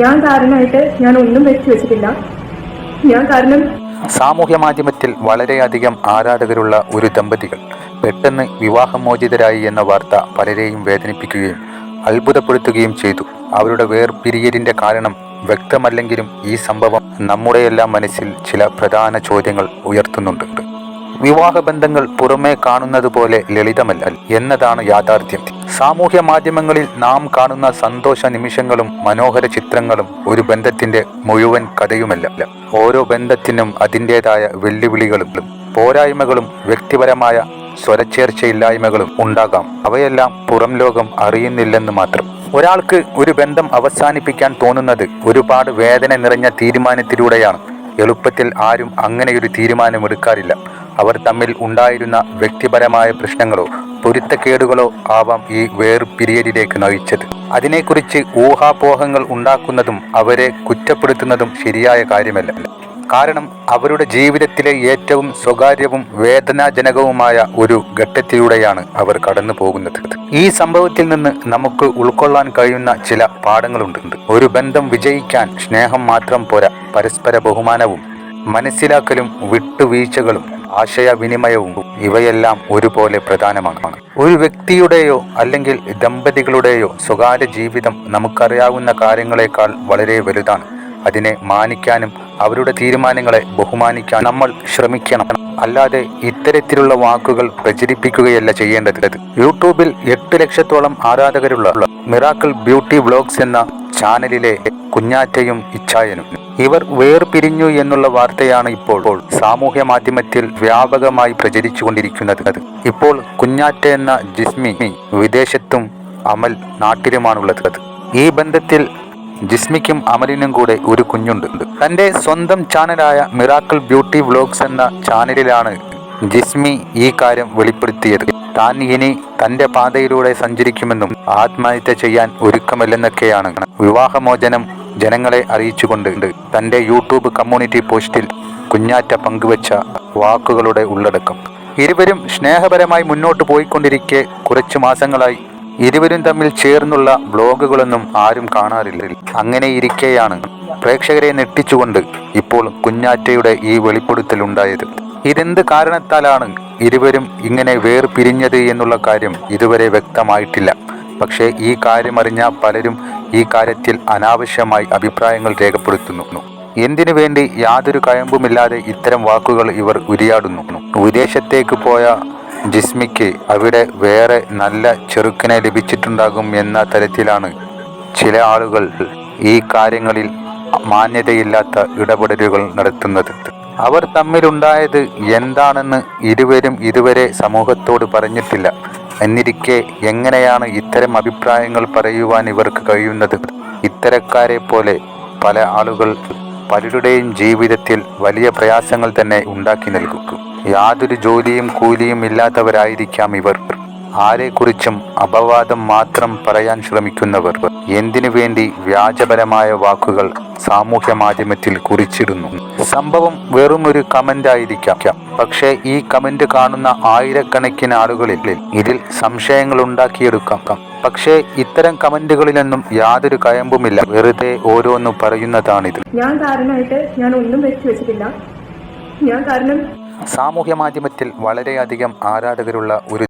ഞാൻ കാരണമായിട്ട് ഞാൻ ഒന്നും വെച്ച് വെച്ചിട്ടില്ല. ഞാൻ കാരണം സാമൂഹ്യ മാധ്യമത്തിൽ വളരെയധികം ആരാധകരുള്ള ഒരു ദമ്പതികൾ പെട്ടെന്ന് വിവാഹമോചിതരായി എന്ന വാർത്ത പലരെയും വേദനിപ്പിക്കുകയും അത്ഭുതപ്പെടുത്തുകയും ചെയ്തു. അവരുടെ വേർപിരിയലിന്റെ കാരണം വ്യക്തമല്ലെങ്കിലും ഈ സംഭവം നമ്മുടെയെല്ലാം മനസ്സിൽ ചില പ്രധാന ചോദ്യങ്ങൾ ഉയർത്തുന്നുണ്ട്. വിവാഹബന്ധങ്ങൾ പുറമേ കാണുന്നത് പോലെ ലളിതമല്ല എന്നതാണ് യാഥാർത്ഥ്യം. സാമൂഹ്യ മാധ്യമങ്ങളിൽ നാം കാണുന്ന സന്തോഷ നിമിഷങ്ങളും മനോഹര ചിത്രങ്ങളും ഒരു ബന്ധത്തിന്റെ മുഴുവൻ കഥയുമല്ല. ഓരോ ബന്ധത്തിനും അതിന്റെതായ വെല്ലുവിളികളും പോരായ്മകളും വ്യക്തിപരമായ സ്വരച്ചേർച്ചയില്ലായ്മകളും ഉണ്ടാകാം. അവയെല്ലാം പുറം ലോകം അറിയുന്നില്ലെന്ന് മാത്രം. ഒരാൾക്ക് ഒരു ബന്ധം അവസാനിപ്പിക്കാൻ തോന്നുന്നത് ഒരുപാട് വേദന നിറഞ്ഞ തീരുമാനത്തിലൂടെയാണ്. എളുപ്പത്തിൽ ആരും അങ്ങനെയൊരു തീരുമാനമെടുക്കാറില്ല. അവർ തമ്മിൽ ഉണ്ടായിരുന്ന വ്യക്തിപരമായ പ്രശ്നങ്ങളോ പൊരുത്തക്കേടുകളോ ആവാം ഈ വേർപിരിയലിലേക്ക് നയിച്ചത്. അതിനെക്കുറിച്ച് ഊഹാപോഹങ്ങൾ ഉണ്ടാക്കുന്നതും അവരെ കുറ്റപ്പെടുത്തുന്നതും ശരിയായ കാര്യമല്ല. കാരണം അവരുടെ ജീവിതത്തിലെ ഏറ്റവും സ്വകാര്യവും വേദനാജനകവുമായ ഒരു ഘട്ടത്തിലൂടെയാണ് അവർ കടന്നു പോകുന്നത്. ഈ സംഭവത്തിൽ നിന്ന് നമുക്ക് ഉൾക്കൊള്ളാൻ കഴിയുന്ന ചില പാഠങ്ങളുണ്ട്. ഒരു ബന്ധം വിജയിക്കാൻ സ്നേഹം മാത്രം പോരാ പരസ്പര ബഹുമാനവും മനസ്സിലാക്കലും വിട്ടുവീഴ്ചകളും ആശയവിനിമയവും ഇവയെല്ലാം ഒരുപോലെ പ്രധാനമാണ്. ഒരു വ്യക്തിയുടെയോ അല്ലെങ്കിൽ ദമ്പതികളുടെയോ സ്വകാര്യ ജീവിതം നമുക്കറിയാവുന്ന കാര്യങ്ങളെക്കാൾ വളരെ വലുതാണ്. അതിനെ മാനിക്കാനും അവരുടെ തീരുമാനങ്ങളെ ബഹുമാനിക്കാൻ നമ്മൾ ശ്രമിക്കണം. അല്ലാതെ ഇത്തരത്തിലുള്ള വാക്കുകൾ പ്രചരിപ്പിക്കുകയല്ല ചെയ്യേണ്ടത്. യൂട്യൂബിൽ എട്ട് ലക്ഷത്തോളം ആരാധകരുള്ള മിറാക്കിൾ ബ്യൂട്ടി വ്ലോഗ്സ് എന്ന ചാനലിലെ കുഞ്ഞാറ്റയും ഇച്ഛായനും. ഇവർ വേർപിരിഞ്ഞു എന്നുള്ള വാർത്തയാണ് ഇപ്പോൾ സാമൂഹ്യ മാധ്യമത്തിൽ വ്യാപകമായി പ്രചരിച്ചുകൊണ്ടിരിക്കുന്നത്. ഇപ്പോൾ കുഞ്ഞാറ്റ എന്ന ജിസ്മി വിദേശത്തും അമൽ നാട്ടിലുമാണുള്ളത്. ഈ ബന്ധത്തിൽ ജിസ്മിക്കും അമലിനും കൂടെ ഒരു കുഞ്ഞുണ്ട്. തന്റെ സ്വന്തം ചാനലായ മിറാക്കിൾ ബ്യൂട്ടി വ്ലോഗ്സ് എന്ന ചാനലിലാണ് ജിസ്മി ഈ കാര്യം വെളിപ്പെടുത്തിയത്. താൻ ഇനി തന്റെ പാതയിലൂടെ സഞ്ചരിക്കുമെന്നും ആത്മഹത്യ ചെയ്യാൻ ഒരുക്കമല്ലെന്നൊക്കെയാണ്. വിവാഹമോചനം ജനങ്ങളെ അറിയിച്ചുകൊണ്ട് തന്റെ യൂട്യൂബ് കമ്മ്യൂണിറ്റി പോസ്റ്റിൽ കുഞ്ഞാറ്റ പങ്കുവച്ച വാക്കുകളുടെ ഉള്ളടക്കം. ഇരുവരും സ്നേഹപരമായി മുന്നോട്ട് പോയിക്കൊണ്ടിരിക്കെ കുറച്ച് മാസങ്ങളായി ഇരുവരും തമ്മിൽ ചേർന്നുള്ള ബ്ലോഗുകളൊന്നും ആരും കാണാറില്ല. അങ്ങനെ ഇരിക്കെയാണ് പ്രേക്ഷകരെ നെട്ടിച്ചുകൊണ്ട് ഇപ്പോൾ കുഞ്ഞാറ്റയുടെ ഈ വെളിപ്പെടുത്തൽ ഉണ്ടായത് ഇതെന്ത് കാരണത്താലാണ് ഇരുവരും ഇങ്ങനെ വേർപിരിഞ്ഞത് എന്നുള്ള കാര്യം ഇതുവരെ വ്യക്തമായിട്ടില്ല. പക്ഷേ ഈ കാര്യമറിഞ്ഞ പലരും ഈ കാര്യത്തിൽ അനാവശ്യമായി അഭിപ്രായങ്ങൾ രേഖപ്പെടുത്തുന്നു. എന്തിനു വേണ്ടി യാതൊരു കയമ്പുമില്ലാതെ ഇത്തരം വാക്കുകൾ ഇവർ ഉരിയാടുന്നു? വിദേശത്തേക്ക് പോയ ജിസ്മിക്ക് അവിടെ വേറെ നല്ല ചെറുക്കനെ ലഭിച്ചിട്ടുണ്ടാകും എന്ന തരത്തിലാണ് ചില ആളുകൾ ഈ കാര്യങ്ങളിൽ മാന്യതയില്ലാത്ത ഇടപെടലുകൾ നടത്തുന്നത്. അവർ തമ്മിലുണ്ടായത് എന്താണെന്ന് ഇരുവരും ഇതുവരെ സമൂഹത്തോട് പറഞ്ഞിട്ടില്ല. എന്നിരിക്കെ എങ്ങനെയാണ് ഇത്തരം അഭിപ്രായങ്ങൾ പറയുവാൻ ഇവർക്ക് കഴിയുന്നത്? ഇത്തരക്കാരെ പോലെ പല ആളുകൾ പലരുടെയും ജീവിതത്തിൽ വലിയ പ്രയാസങ്ങൾ തന്നെ ഉണ്ടാക്കി നൽകും. യാതൊരു ജോലിയും കൂലിയും ഇല്ലാത്തവരായിരിക്കാം ഇവർ. ആരെക്കുറിച്ചും അപവാദം മാത്രം പറയാൻ ശ്രമിക്കുന്നവർ എന്തിനു വേണ്ടി വ്യാജപരമായ വാക്കുകൾ സാമൂഹ്യ മാധ്യമത്തിൽ കുറിച്ചിടുന്നു? സംഭവം വെറും ഒരു കമന്റ് ആയിരിക്കാം. പക്ഷേ ഈ കമന്റ് കാണുന്ന ആയിരക്കണക്കിന് ആളുകളിൽ ഇതിൽ സംശയങ്ങൾ ഉണ്ടാക്കിയെടുക്കാം. പക്ഷേ ഇത്തരം കമന്റുകളിലൊന്നും യാതൊരു കയമ്പുമില്ല. വെറുതെ ഓരോന്ന് പറയുന്നതാണിത്. ഞാൻ കാരണമായിട്ട് ഞാൻ ഒന്നും വെച്ചിട്ടില്ല. ഞാൻ കാരണം സാമൂഹ്യ മാധ്യമത്തിൽ വളരെയധികം ആരാധകരുള്ള ഒരു